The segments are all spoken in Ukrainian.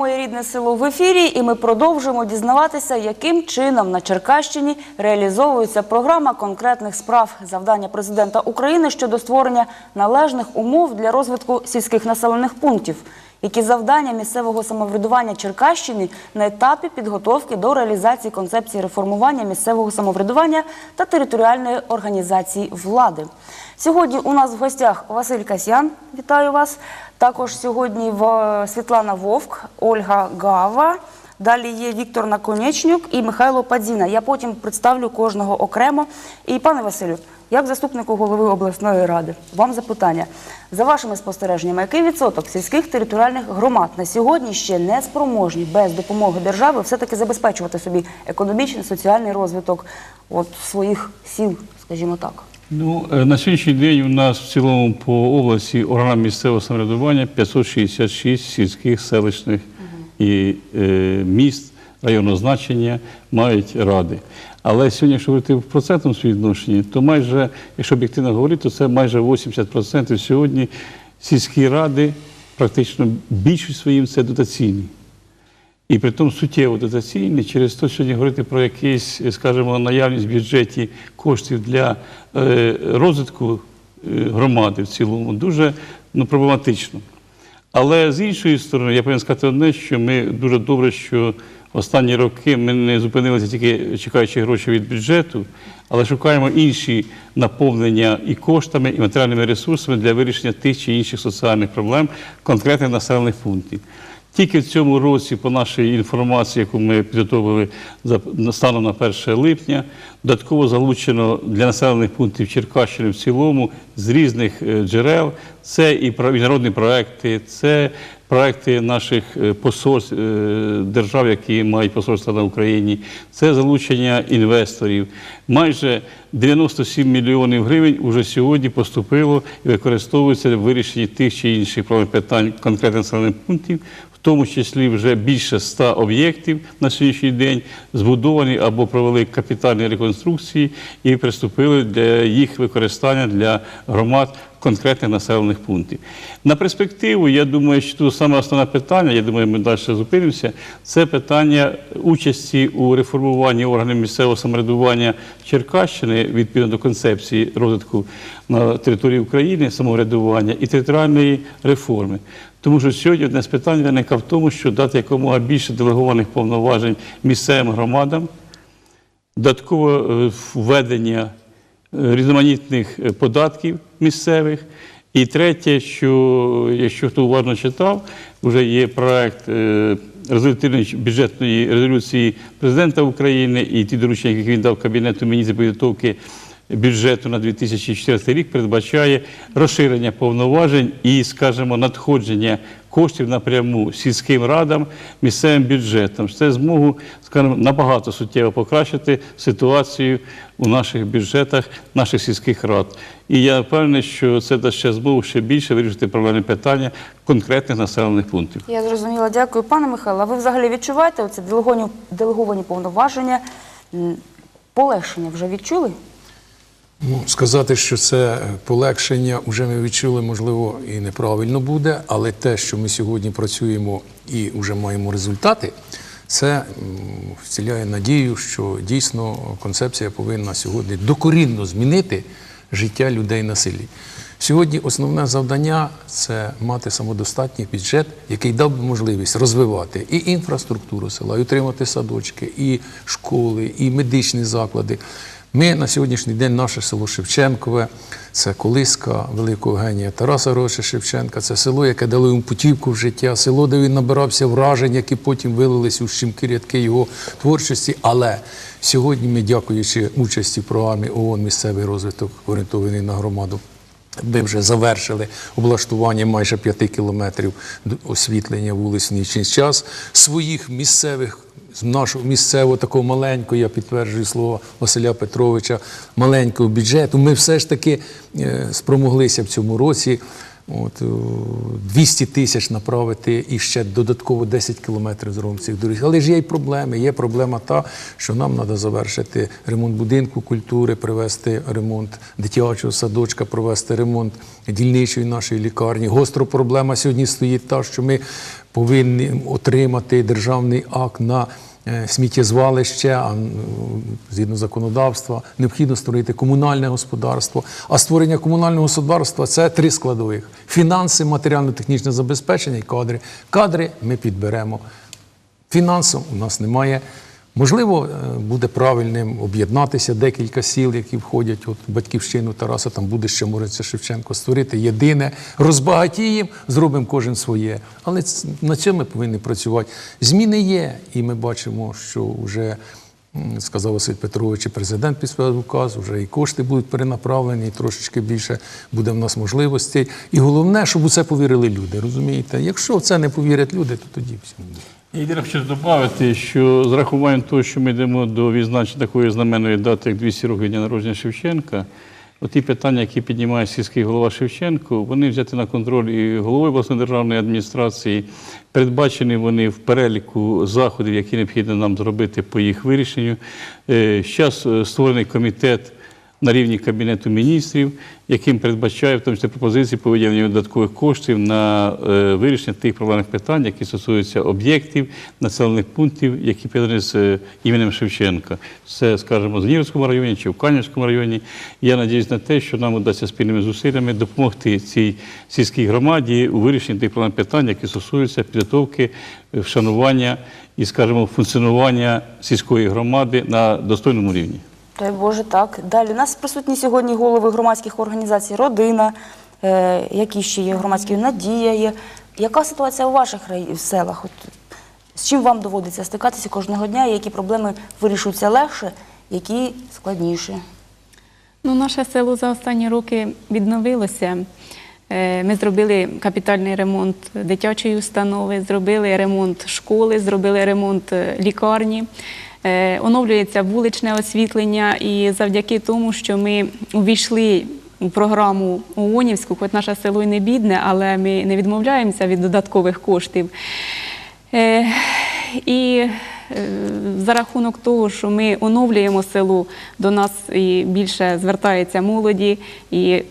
Моє рідне село в ефірі, і ми продовжуємо дізнаватися, яким чином на Черкащині реалізовується програма конкретних справ завдання президента України щодо створення належних умов для розвитку сільських населених пунктів. Які завдання місцевого самоврядування Черкащини на етапі підготовки до реалізації концепції реформування місцевого самоврядування та територіальної організації влади? Сьогодні у нас в гостях Василь Касьян. Вітаю вас. Також сьогодні Світлана Вовк, Ольга Гава. Далі є Віктор Наконечнюк і Михайло Падзіна. Я потім представлю кожного окремо. І пане Василю, як заступнику голови обласної ради, вам запитання. За вашими спостереженнями, який відсоток сільських територіальних громад на сьогодні ще не спроможні без допомоги держави все-таки забезпечувати собі економічний, соціальний розвиток от, своїх сіл, скажімо так? Ну, е, на сьогоднішній день у нас в цілому по області органам місцевого самоврядування 566 сільських, селищних і е, міст районного значення мають ради. Але сьогодні, якщо говорити в процентному співвідношенні, то майже, якщо об'єктивно говорити, то це майже 80% сьогодні сільські ради, практично більшість своїм це дотаційні. І при тому суттєво дотаційні, через те, сьогодні говорити про якісь, скажімо, наявність в бюджеті коштів для е, розвитку е, громади в цілому дуже ну, проблематично. Але з іншої сторони, я повинен сказати одне, що ми дуже добре, що останні роки ми не зупинилися тільки чекаючи гроші від бюджету, але шукаємо інші наповнення і коштами, і матеріальними ресурсами для вирішення тих чи інших соціальних проблем конкретних населених пунктів. Тільки в цьому році, по нашій інформації, яку ми підготовили станом на 1 липня, додатково залучено для населених пунктів Черкащини в цілому з різних е, джерел. Це і міжнародні проекти, це проекти наших е, посольств е, держав, які мають посольства на Україні, це залучення інвесторів. Майже 97 мільйонів гривень уже сьогодні поступило і використовується в вирішенні тих чи інших питань конкретних населених пунктів, в тому числі вже більше 100 об'єктів на сьогоднішній день збудовані або провели капітальні реконструкції і приступили для їх використання для громад конкретних населених пунктів. На перспективу, я думаю, що тут саме основне питання, я думаю, ми далі зупинимося, це питання участі у реформуванні органів місцевого самоврядування Черкащини відповідно до концепції розвитку на території України самоврядування і територіальної реформи. Тому що сьогодні одне з питань виникає в тому, що дати якомога більше делегованих повноважень місцевим громадам, додаткове е, введення е, різноманітних е, податків місцевих. І третє, що якщо хто уважно читав, вже є проект е, резолютивної бюджетної резолюції президента України і ті доручення, які він дав Кабінету міністрів підготовки бюджету на 2014 рік, передбачає розширення повноважень і, скажімо, надходження коштів напряму сільським радам, місцевим бюджетам. Це змогу, скажімо, набагато суттєво покращити ситуацію у наших бюджетах, наших сільських рад. І я впевнений, що це дасть ще змогу ще більше вирішити проблемні питання конкретних населених пунктів. Я зрозуміла, дякую. Пане Михайло, а ви взагалі відчуваєте оце делеговані, делеговані повноваження? Полегшення вже відчули? Ну, сказати, що це полегшення вже ми відчули, можливо, і неправильно буде, але те, що ми сьогодні працюємо і вже маємо результати, це вціляє надію, що дійсно концепція повинна сьогодні докорінно змінити життя людей на селі. Сьогодні основне завдання це мати самодостатній бюджет, який дав би можливість розвивати і інфраструктуру села, і утримати садочки, і школи, і медичні заклади. Ми на сьогоднішній день наше село Шевченкове, це колиска великого генія Тараса Григоровича Шевченка, це село, яке дало йому путівку в життя, село, де він набирався вражень, які потім вилились у щемкі рядки його творчості. Але сьогодні ми, дякуючи участі в програмі ООН місцевий розвиток, орієнтований на громаду. Ми вже завершили облаштування майже 5 кілометрів освітлення вулиць в нічний час своїх місцевих. З нашого місцевого такого маленького, я підтверджую слова Василя Петровича, маленького бюджету. Ми все ж таки е, спромоглися в цьому році От, о, 200 тисяч направити і ще додатково 10 кілометрів зробимо цих доріг. Але ж є й проблеми. Є проблема та, що нам треба завершити ремонт будинку культури, привести ремонт дитячого садочка, провести ремонт дільничої нашої лікарні. Гостро проблема сьогодні стоїть та, що ми повинні отримати державний акт на е, сміттєзвалище, а згідно законодавства, необхідно створити комунальне господарство. А створення комунального господарства це три складових: фінанси, матеріально-технічне забезпечення і кадри. Кадри ми підберемо. Фінансом у нас немає. Можливо, е, буде правильним об'єднатися декілька сіл, які входять от батьківщину Тараса, там буде ще Мориця Шевченко, створити єдине, розбагатіємо, зробимо кожен своє. Але на цьому ми повинні працювати. Зміни є, і ми бачимо, що вже сказав Василь Петрович, і президент підписав указ, вже і кошти будуть перенаправлені, і трошечки більше буде в нас можливостей. І головне, щоб у це повірили люди. Розумієте? Якщо в це не повірять люди, то тоді всім я хочу додати, що з рахуванням того, що ми йдемо до відзначення такої знаменної дати, як 200 років дня народження Шевченка, оті питання, які піднімає сільський голова Шевченко, вони взяті на контроль і головою обласної державної адміністрації, передбачені вони в переліку заходів, які необхідно нам зробити по їх вирішенню. Зараз створений комітет на рівні Кабінету міністрів, яким передбачає в тому числі пропозиції по виділенню додаткових коштів на е, вирішення тих проблемних питань, які стосуються об'єктів, населених пунктів, які пов'язані з е, іменем Шевченка. Це, скажімо, в Згнівському районі чи в Канівському районі. Я надіюсь на те, що нам вдасться спільними зусиллями допомогти цій сільській громаді у вирішенні тих проблемних питань, які стосуються підготовки, вшанування і, скажімо, функціонування сільської громади на достойному рівні. Дай Боже, так. Далі у нас присутні сьогодні голови громадських організацій Родина, е, які ще є громадські Надія є. Яка ситуація у ваших селах? З чим вам доводиться стикатися кожного дня? і Які проблеми вирішуються легше, які складніше? Ну, наше село за останні роки відновилося. Е, Ми зробили капітальний ремонт дитячої установи, зробили ремонт школи, зробили ремонт е, лікарні. Е, Оновлюється вуличне освітлення, і завдяки тому, що ми увійшли програму ООНівську, хоч наше село і не бідне, але ми не відмовляємося від додаткових коштів. Е, І за рахунок того, що ми оновлюємо село, до нас і більше звертається молоді, і е,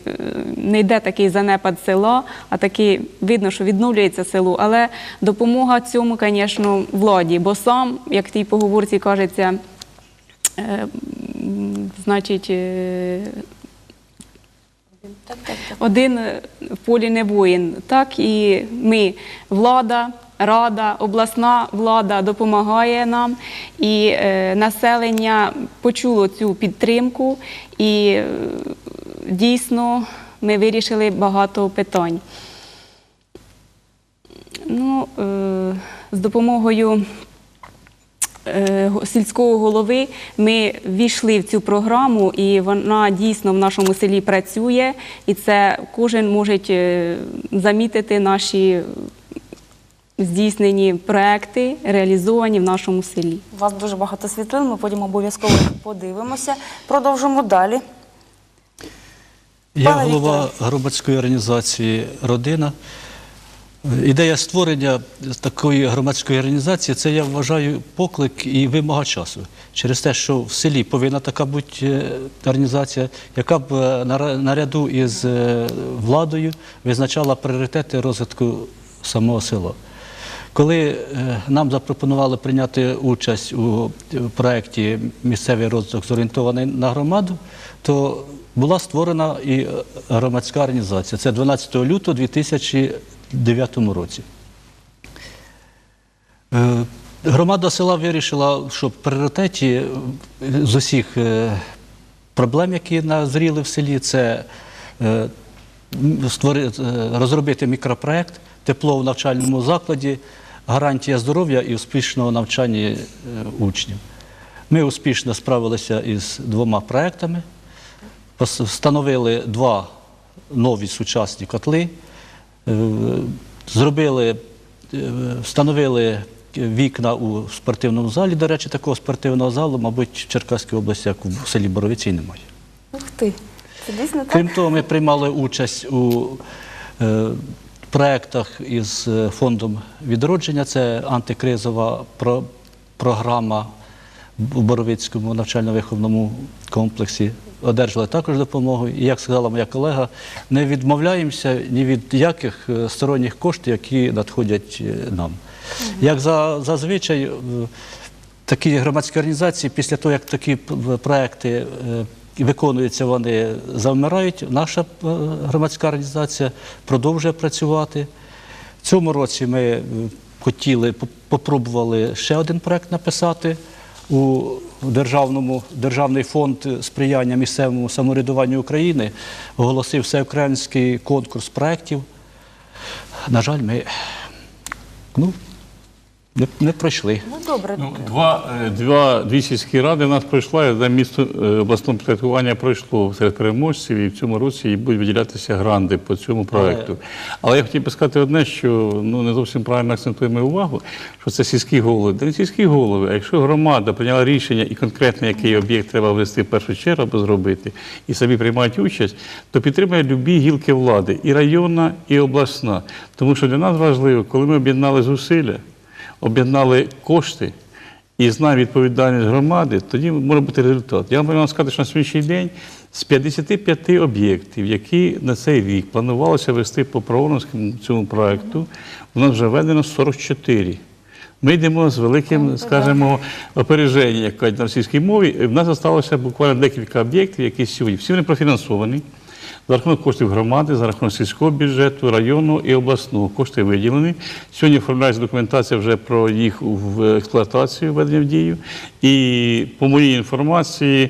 не йде такий занепад села, а таки видно, що відновлюється село. Але допомога цьому, звісно, владі, бо сам, як в тій поговорці кажеться, е, значить. е, один е, в полі не воїн. Так і ми, влада, рада, обласна влада допомагає нам, і е, населення почуло цю підтримку, і е, дійсно ми вирішили багато питань. Ну, е, з допомогою сільського голови ми ввійшли в цю програму, і вона дійсно в нашому селі працює, і це кожен може замітити наші здійснені проекти, реалізовані в нашому селі. У вас дуже багато світлин, ми потім обов'язково подивимося. Продовжимо далі. Я Пане голова Вікторе. громадської організації Родина. Ідея створення такої громадської організації це я вважаю поклик і вимога часу. Через те, що в селі повинна така бути е, організація, яка б е, наряду із е, владою визначала пріоритети розвитку самого села. Коли е, нам запропонували прийняти участь у проєкті Місцевий розвиток зорієнтований на громаду, то була створена і е, громадська організація. Це 12 лютого 2009 році. Е, Громада села вирішила, що в пріоритеті з усіх проблем, які назріли в селі, це розробити мікропроект тепло в навчальному закладі, гарантія здоров'я і успішного навчання е, учнів. Ми успішно справилися із двома проектами, встановили два нові сучасні котли, е, зробили, е, встановили вікна у спортивному залі. До речі, такого спортивного залу, мабуть, в Черкаській області, як в селі Боровиці, немає. Ух ти, це дійсно так? Крім того, ми приймали участь у проєктах із е, фондом відродження. Це антикризова про- програма в Боровицькому навчально-виховному комплексі. Одержали також допомогу. І як сказала моя колега, не відмовляємося ні від яких е, сторонніх коштів, які надходять е, нам. Як за, зазвичай, такі громадські організації, після того, як такі проекти виконуються, вони завмирають. Наша е, громадська організація продовжує працювати. В цьому році ми хотіли, поп- попробували ще один проект написати у державному, Державний фонд сприяння місцевому самоврядуванню України оголосив всеукраїнський конкурс проєктів. На жаль, ми ну, не, не пройшли. Ну добре. Ну, два, е, два, дві сільські ради в нас пройшла, і одне місто е, обласного підпорядкування пройшло серед переможців, і в цьому році і будуть виділятися гранди по цьому проекту. Але я хотів би сказати одне, що ну, не зовсім правильно акцентуємо увагу, що це сільські голови. Та не сільські голови, а якщо громада прийняла рішення і конкретно який об'єкт треба ввести в першу чергу або зробити, і самі приймають участь, то підтримує любі гілки влади, і районна, і обласна. Тому що для нас важливо, коли ми об'єднали зусилля, об'єднали кошти і знаємо відповідальність громади, тоді може бути результат. Я вам сказати, що на сьогоднішній день з 55 об'єктів, які на цей рік планувалося вести по Проворонському цьому проекту, у нас вже введено 44. Ми йдемо з великим, скажімо, опереженням, як кажуть на російській мові. У нас залишилося буквально декілька об'єктів, які сьогодні всі вони профінансовані. За рахунок коштів громади, за рахунок сільського бюджету, районного і обласного кошти виділені. Сьогодні оформляється документація вже про їх в експлуатацію, введення в дію. І по моїй інформації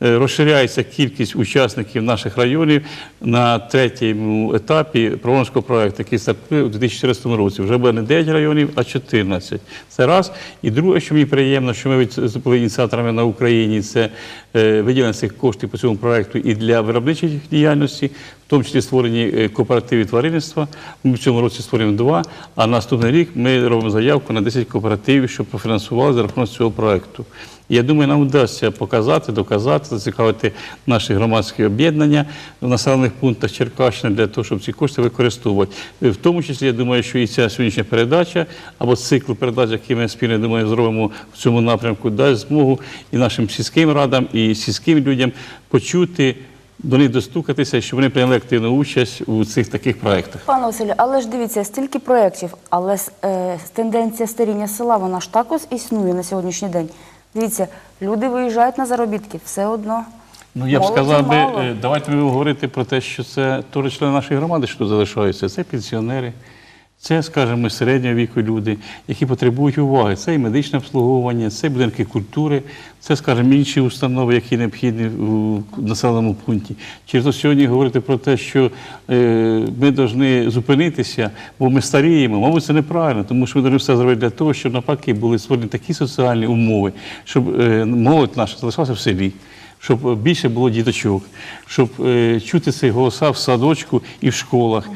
розширяється кількість учасників наших районів на третьому етапі Проворонського проекту, який стартує у 2014 році. Вже буде не 9 районів, а 14. Це раз. І друге, що мені приємно, що ми виступили ініціаторами на Україні, це е, виділення цих коштів по цьому проекту і для виробничих діяльності, в тому числі створені е, кооперативи тваринництва. Ми в цьому році створюємо два, а наступний рік ми робимо заявку на 10 кооперативів, щоб профінансували за рахунок цього проекту. Я думаю, нам вдасться показати, доказати, зацікавити наші громадські об'єднання в населених пунктах Черкащини для того, щоб ці кошти використовувати. В тому числі, я думаю, що і ця сьогоднішня передача або цикл передач, який ми спільно думаю, зробимо в цьому напрямку, дасть змогу і нашим сільським радам, і сільським людям почути. До них достукатися, щоб вони прийняли активну участь у цих таких проєктах. Пане Василю, але ж дивіться, стільки проєктів, але е, тенденція старіння села, вона ж також існує на сьогоднішній день. Дивіться, люди виїжджають на заробітки, все одно. Ну, я б Молоді сказав би, мало. е, давайте ми говорити про те, що це теж члени нашої громади, що тут залишаються. Це пенсіонери, це, скажімо, середнього віку люди, які потребують уваги. Це і медичне обслуговування, це і будинки культури, це, скажімо, інші установи, які необхідні у населеному пункті. Через сьогодні говорити про те, що е, ми повинні зупинитися, бо ми старіємо. Мабуть, це неправильно, тому що ми повинні все зробити для того, щоб навпаки були створені такі соціальні умови, щоб е, молодь наша залишалася в селі щоб більше було діточок, щоб е, чути ці голоса в садочку і в школах,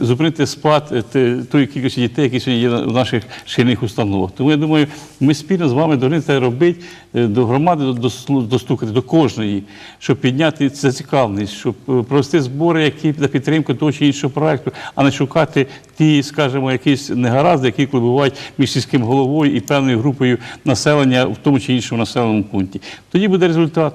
зупинити спад е, тої кількості дітей, які сьогодні є в наших шкільних установах. Тому я думаю, ми спільно з вами повинні це робити, е, до громади достукати, до кожної, щоб підняти зацікавленість, щоб провести збори, які на підтримку того чи іншого проекту, а не шукати ті, скажімо, якісь негаразди, які бувають між сільським головою і певною групою населення в тому чи іншому населеному пункті. Тоді буде результат.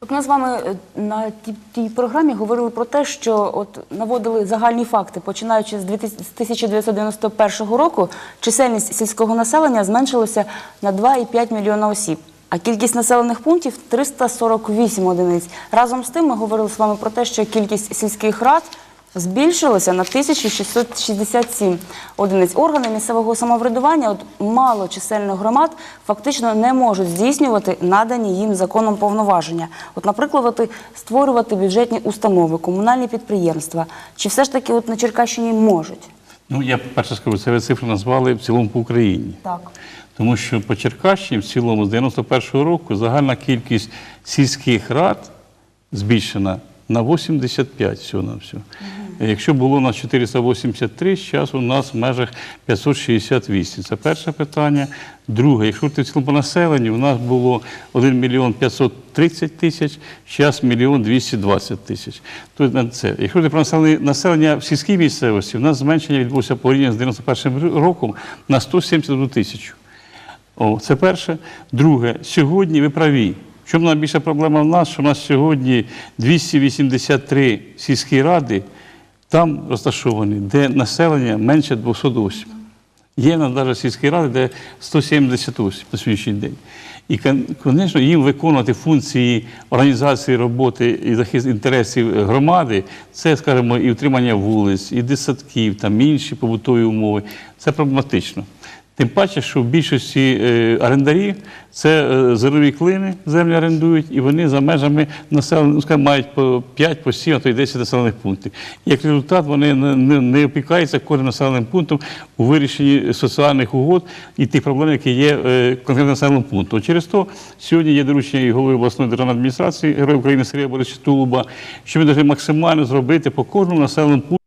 От ми з вами е, на тій, тій програмі говорили про те, що от наводили загальні факти. Починаючи з 2000 з 1991 року, чисельність сільського населення зменшилася на 2,5 мільйона осіб. А кількість населених пунктів 348 одиниць. Разом з тим ми говорили з вами про те, що кількість сільських рад збільшилося на 1667 одиниць. Органи місцевого самоврядування от малочисельних громад фактично не можуть здійснювати надані їм законом повноваження. От, наприклад, створювати бюджетні установи, комунальні підприємства. Чи все ж таки от на Черкащині можуть? Ну, я перше скажу, це ви цифри назвали в цілому по Україні. Так. Тому що по Черкащині в цілому з 91-го року загальна кількість сільських рад збільшена на 85 всього на все. Якщо було у нас 483, зараз у нас в межах 568. Це перше питання. Друге, якщо ти в цілому по населенню, у нас було 1 мільйон 530 тисяч, зараз мільйон 220 тисяч. Тобто це. Якщо ти про населення, населення в сільській місцевості, у нас зменшення відбулося порівняно з 91 роком на 171 тисячу. О, це перше. Друге, сьогодні ви праві. Чому найбільша проблема в нас, що в нас сьогодні 283 сільські ради там розташовані, де населення менше 208. Є в нас навіть сільські ради, де 178 на сьогоднішній день. І, звісно, їм виконувати функції організації роботи і захист інтересів громади, це, скажімо, і утримання вулиць, і дитсадків, там інші побутові умови. Це проблематично. Тим паче, що в більшості е, орендарів це е, зернові клини землі орендують, і вони за межами населення ну, мають по 5, по 7, а то й 10 населених пунктів. Як результат, вони не, опікаються кожним населеним пунктом у вирішенні соціальних угод і тих проблем, які є е, конкретно населеному пункту. Через то сьогодні є доручення і голови обласної державної адміністрації Героя України Сергія Борисовича Тулуба, що ми повинні максимально зробити по кожному населеному пункту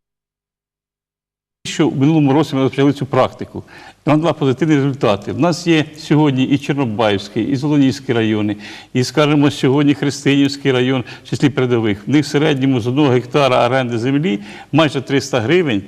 що в минулому році ми розпочали цю практику. Вона дала позитивні результати. В нас є сьогодні і Чорнобаївський, і Золонівський райони, і, скажімо, сьогодні Христинівський район, в числі передових. В них в середньому з одного гектара оренди землі майже 300 гривень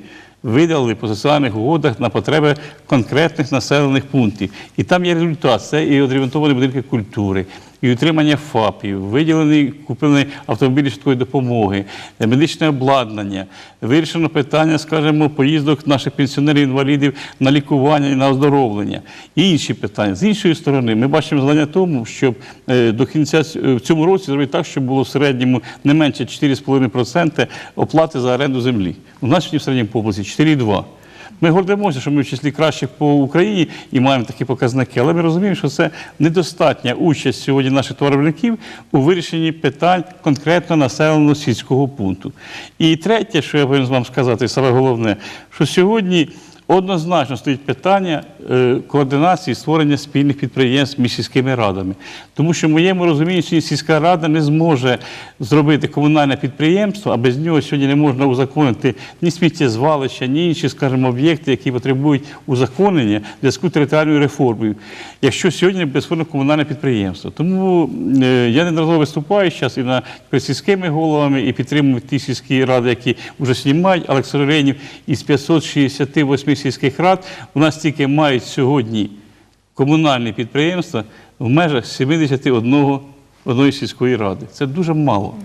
видали по соціальних угодах на потреби конкретних населених пунктів. І там є результат. Це і відремонтовані будинки культури, і утримання ФАПів, виділені, куплені автомобілі швидкої допомоги, е, медичне обладнання, вирішено питання, скажімо, поїздок наших пенсіонерів-інвалідів на лікування і на оздоровлення. І інші питання. З іншої сторони, ми бачимо завдання тому, щоб е, до кінця е, в цьому році зробити так, щоб було в середньому не менше 4,5% оплати за оренду землі. У нас сьогодні в середньому області 4,2%. Ми гордимося, що ми в числі кращих по Україні і маємо такі показники, але ми розуміємо, що це недостатня участь сьогодні наших товаровиробників у вирішенні питань конкретно населеного сільського пункту. І третє, що я повинен вам сказати, саме головне, що сьогодні однозначно стоїть питання е, координації створення спільних підприємств між сільськими радами. Тому що в моєму розумінні сільська рада не зможе зробити комунальне підприємство, а без нього сьогодні не можна узаконити ні сміттєзвалища, ні інші, скажімо, об'єкти, які потребують узаконення в зв'язку з територіальною реформою, якщо сьогодні створено комунальне підприємство. Тому е, я неодноразово виступаю зараз і на сільськими головами, і підтримую ті сільські ради, які вже знімають, але, сожалению, із 568 сільських рад у нас тільки мають сьогодні комунальні підприємства в межах 71 одної сільської ради. Це дуже мало.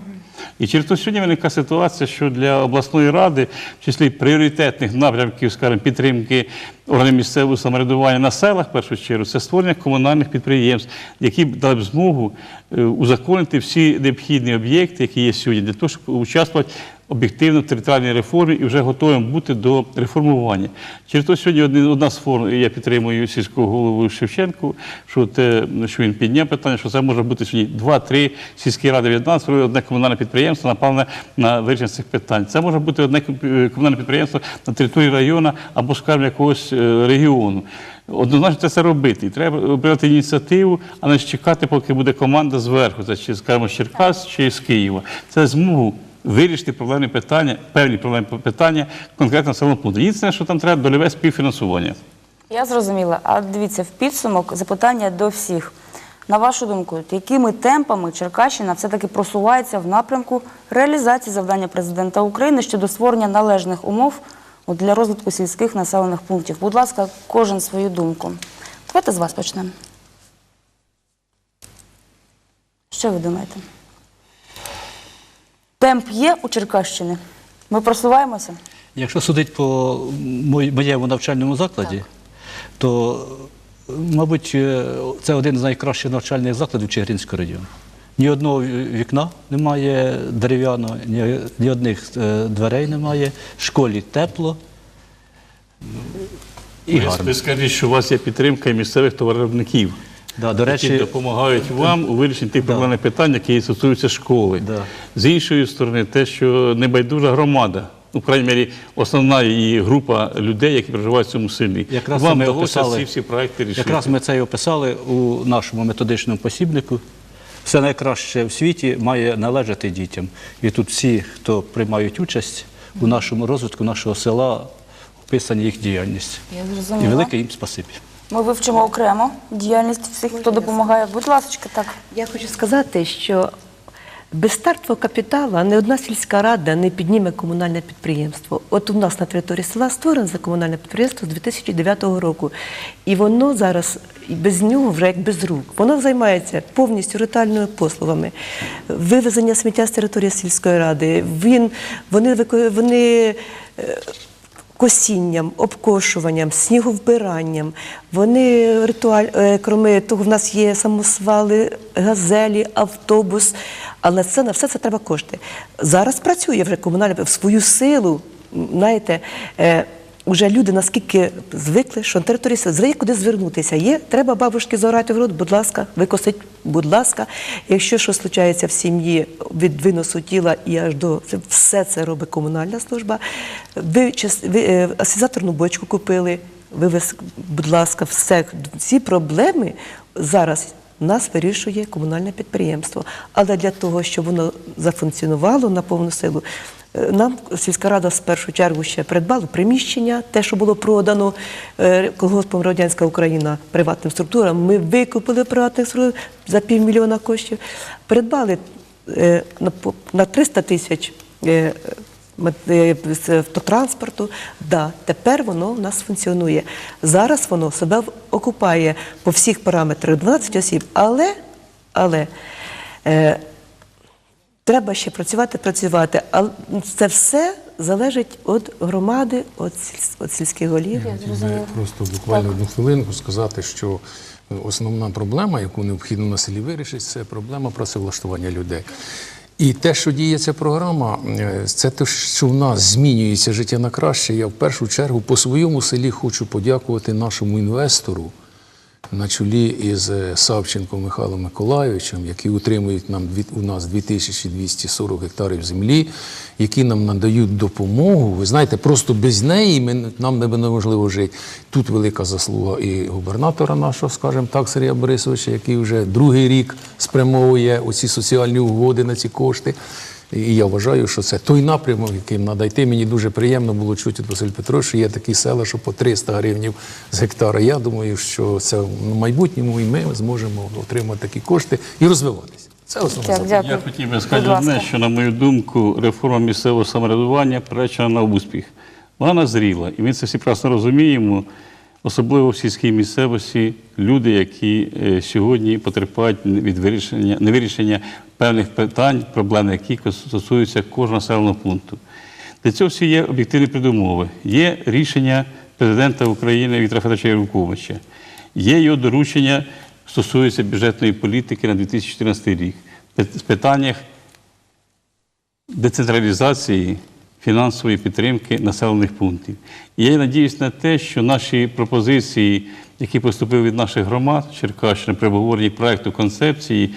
І через то сьогодні виникає ситуація, що для обласної ради, в числі пріоритетних напрямків, скажімо, підтримки органів місцевого самоврядування на селах, в першу чергу, це створення комунальних підприємств, які дали б змогу е, узаконити всі необхідні об'єкти, які є сьогодні, для того, щоб участвувати об'єктивно територіальній реформі і вже готовим бути до реформування. Через то сьогодні одна з форм, я підтримую сільського голову Шевченку, що те, що він підняв питання, що це може бути сьогодні два-три сільські ради від нас, одне комунальне підприємство, напевне, на вирішення цих питань. Це може бути одне е, комунальне підприємство на території району або, скажімо, якогось е, регіону. Однозначно це робити. І треба брати ініціативу, а не чекати, поки буде команда зверху, це чи, скажімо, з Черкас чи з Києва. Це змогу вирішити проблемні питання, певні проблемні питання конкретно населеного пункту. Єдине, що там треба дольове співфінансування. Я зрозуміла. А дивіться, в підсумок запитання до всіх. На вашу думку, якими темпами Черкащина все-таки просувається в напрямку реалізації завдання президента України щодо створення належних умов для розвитку сільських населених пунктів? Будь ласка, кожен свою думку. Давайте з вас почнемо. Що ви думаєте? Темп є у Черкащині? Ми просуваємося? Якщо судити по моєму навчальному закладі, то, мабуть, е, це один з найкращих навчальних закладів Чигиринського району. Ні одного вікна немає дерев'яного, ні, ні одних е, дверей немає, в школі тепло і Ви, гарно. ви скажіть, що у вас є підтримка і місцевих товаровиробників, Да, до які допомагають вам у вирішенні тих проблемних питань, які стосуються школи. Да. З іншої сторони, те, що небайдужа громада, ну, в крайній мірі, основна її група людей, які проживають в цьому селі. Якраз вам вдалося ці всі проекти рішити. якраз ми це і описали у нашому методичному посібнику. все найкраще в світі має належати дітям. І тут всі, хто приймають участь у нашому розвитку нашого села, описані їх діяльність. Я І велике їм спасибі. Ми вивчимо окремо діяльність всіх, хто допомагає. Будь ласка, так. Я хочу сказати, що без стартового капіталу не одна сільська рада не підніме комунальне підприємство. От у нас на території села створено за комунальне підприємство з 2009 року. І воно зараз без нього вже як без рук. Воно займається повністю ритуальними послугами, вивезення сміття з території сільської ради. Він, вони, вони е, косінням, обкошуванням, сніговбиранням. Вони ритуаль, е, кроме того, в нас є самосвали, газелі, автобус. Але це на все це треба кошти. Зараз працює вже комунальна в свою силу. Знаєте, е, Уже люди наскільки звикли, що на території села куди звернутися. Є, треба бабушки зорати в рот, будь ласка, викосить, будь ласка. Якщо щось случається в сім'ї від виносу тіла і аж до все це робить комунальна служба. Ви, ви е, асизаторну бочку купили, вивез, будь ласка, все ці проблеми зараз. Нас вирішує комунальне підприємство. Але для того, щоб воно зафункціонувало на повну силу, нам сільська рада в першу чергу ще придбала приміщення, те, що було продано е, колгоспом Радянська Україна приватним структурам. Ми викупили приватних структур за півмільйона коштів, придбали е, на по- 300 тисяч. е, е, з автотранспорту, да, тепер воно в нас функціонує. Зараз воно себе окупає по всіх параметрах 12 осіб, але, але е, треба ще працювати, працювати. Але це все залежить від громади, від, сіль- від сільських голів. Хотів просто буквально одну хвилинку сказати, що е, основна проблема, яку необхідно на селі вирішити, це проблема працевлаштування людей. І те, що діє ця програма, е, це те, що в нас змінюється життя на краще. Я в першу чергу по своєму селі хочу подякувати нашому інвестору на чолі із е, Савченком Михайлом Миколайовичем, які утримують нам у нас 2240 гектарів землі, які нам надають допомогу. Ви знаєте, просто без неї ми, нам не неможливо жити. Тут велика заслуга і губернатора нашого, скажімо так, Сергія Борисовича, який вже другий рік спрямовує оці соціальні угоди на ці кошти. І я вважаю, що це той напрямок, яким треба йти. Мені дуже приємно було чути від Василь Петрович, що є такі села, що по 300 гривнів з гектара. Я думаю, що це в майбутньому і ми зможемо отримати такі кошти і розвиватися. Це основне. Дякую. Я хотів би сказати одне, що, на мою думку, реформа місцевого самоврядування приречена на успіх. Вона назріла, і ми це всі прекрасно розуміємо, особливо в сільській місцевості, люди, які е, сьогодні потерпають від вирішення, невирішення певних питань, проблем, які стосуються кожного населеного пункту. Для цього всі є об'єктивні предумови. Є рішення президента України Віктора Федоровича Януковича, є його доручення, стосується бюджетної політики на 2014 рік. В питаннях децентралізації фінансової підтримки населених пунктів. І я надіюсь на те, що наші пропозиції, які поступили від наших громад Черкащини при обговоренні проекту концепції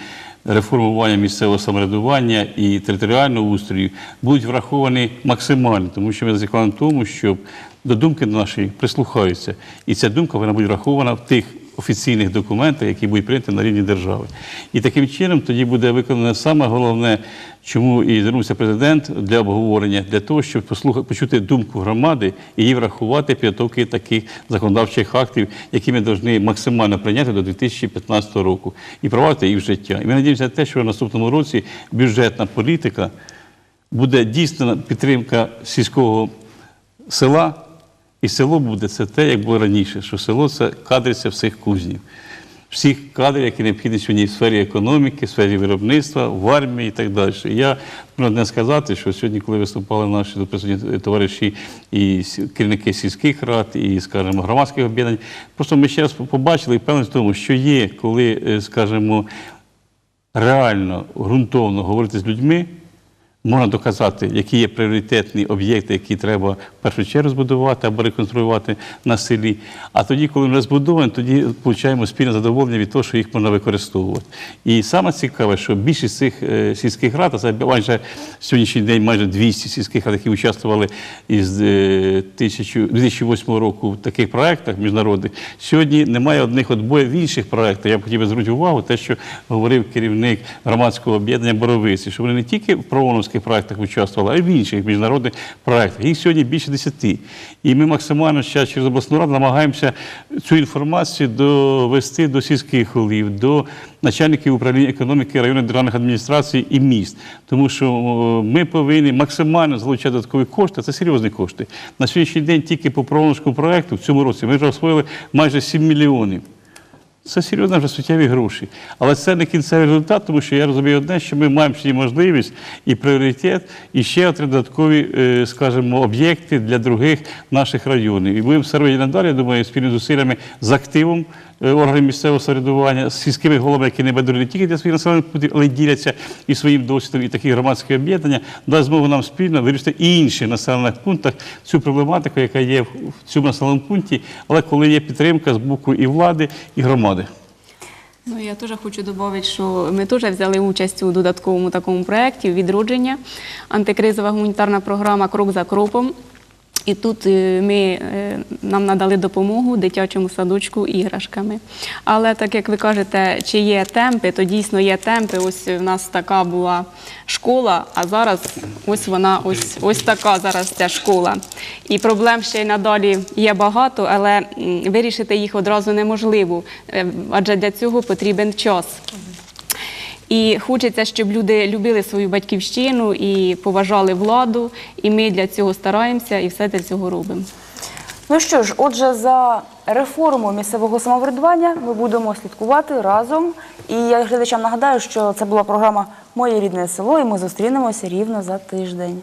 реформування місцевого самоврядування і територіального устрою, будуть враховані максимально, тому що ми зацікавлені в тому, щоб до думки нашої прислухаються. І ця думка вона буде врахована в тих офіційних документах, які будуть прийняті на рівні держави. І таким чином тоді буде виконане саме головне, чому і звернувся президент для обговорення, для того, щоб послухати, почути думку громади і її врахувати підготовки таких законодавчих актів, які ми повинні максимально прийняти до 2015 року і провадити їх в життя. І ми надіємося на те, що в наступному році бюджетна політика буде дійсна підтримка сільського села, і село буде це те, як було раніше, що село це кадриця всіх кузнів. Всіх кадрів, які необхідні сьогодні в сфері економіки, в сфері виробництва, в армії і так далі. Я можу не сказати, що сьогодні, коли виступали наші присутні товариші і керівники сільських рад, і, скажімо, громадських об'єднань, просто ми ще раз побачили і впевнені в тому, що є, коли, е, скажімо, реально, ґрунтовно говорити з людьми, можна доказати, які є пріоритетні об'єкти, які треба в першу чергу збудувати або реконструювати на селі. А тоді, коли вони збудовані, тоді отримуємо спільне задоволення від того, що їх можна використовувати. І саме цікаве, що більшість цих е, сільських рад, а це майже сьогоднішній день майже 200 сільських рад, які участвували із е, 1000 2008 року в таких проєктах міжнародних, сьогодні немає одних отбоїв в інших проєктах. Я б хотів би звернути увагу, те, що говорив керівник громадського об'єднання Боровиці, що вони не тільки в прооновських проєктах участвували, а й в інших міжнародних проєктах. Їх сьогодні більше десяти. І ми максимально зараз через обласну раду намагаємося цю інформацію довести до сільських голів, до начальників управління економіки районних державних адміністрацій і міст. Тому що ми повинні максимально залучати додаткові кошти, це серйозні кошти. На сьогоднішній день тільки по прооновському проєкту в цьому році ми вже освоїли майже 7 мільйонів. Це серйозно вже суттєві гроші. Але це не кінцевий результат, тому що я розумію одне, що ми маємо ще можливість і пріоритет, і ще отримати додаткові, е, скажімо, об'єкти для других наших районів. І будемо все робити надалі, я думаю, спільно зусиллями з активом органів місцевого самоврядування, з сільськими головами, які не байдужі не тільки для своїх населених пунктів, але й діляться і своїм досвідом, і такі громадські об'єднання дасть змогу нам спільно вирішити і інших населених пунктах цю проблематику, яка є в цьому населеному пункті, але коли є підтримка з боку і влади, і громади. Ну, я теж хочу додати, що ми теж взяли участь у додатковому такому проєкті відродження, антикризова гуманітарна програма Крок за кроком. І тут е, ми, е, нам надали допомогу дитячому садочку іграшками. Але так як ви кажете, чи є темпи, то дійсно є темпи. Ось в нас така була школа, а зараз ось вона ось, ось така зараз ця школа. І проблем ще й надалі є багато, але вирішити їх одразу неможливо, е, адже для цього потрібен час. І хочеться, щоб люди любили свою батьківщину і поважали владу. І ми для цього стараємося і все для цього робимо. Ну що ж, отже, за реформу місцевого самоврядування ми будемо слідкувати разом. І я глядачам нагадаю, що це була програма Моє рідне село, і ми зустрінемося рівно за тиждень.